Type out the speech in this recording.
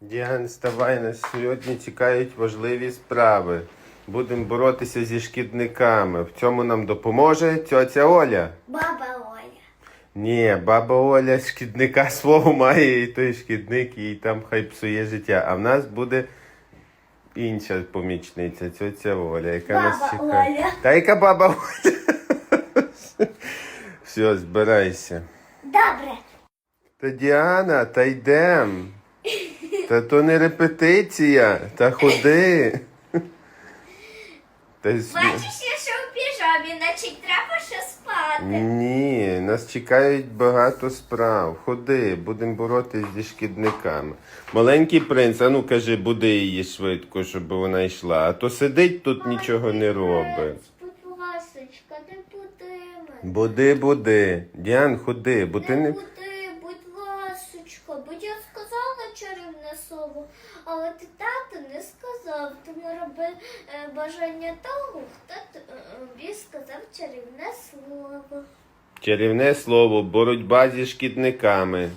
Діан, вставай, нас сьогодні чекають важливі справи. Будемо боротися зі шкідниками. В цьому нам допоможе тьотя Оля. Баба Оля. Ні, баба Оля шкідника свого має, і той шкідник їй там хай псує життя. А в нас буде інша помічниця, тьотя Оля, яка Баба нас чекає. Оля. Та яка баба Оля? Все, збирайся. Добре. Та Діана, та йдем. Та то не репетиція, та ходи. Та з- Бачиш, я ще в піжамі, значить треба ще спати. Ні, нас чекають багато справ. Ходи, будемо боротися зі шкідниками. Маленький принц, а ну кажи, буди її швидко, щоб вона йшла. А то сидить тут нічого не робить. Будь ласочка, не буди мене. Буди, буди. Діан, ходи, бо ти Не не. буди, будь ласочка, бо я сказала чарівне сову. але ти тато не сказав. Тому роби е, бажання того, хто тобі сказав чарівне слово. Чарівне слово, боротьба зі шкідниками.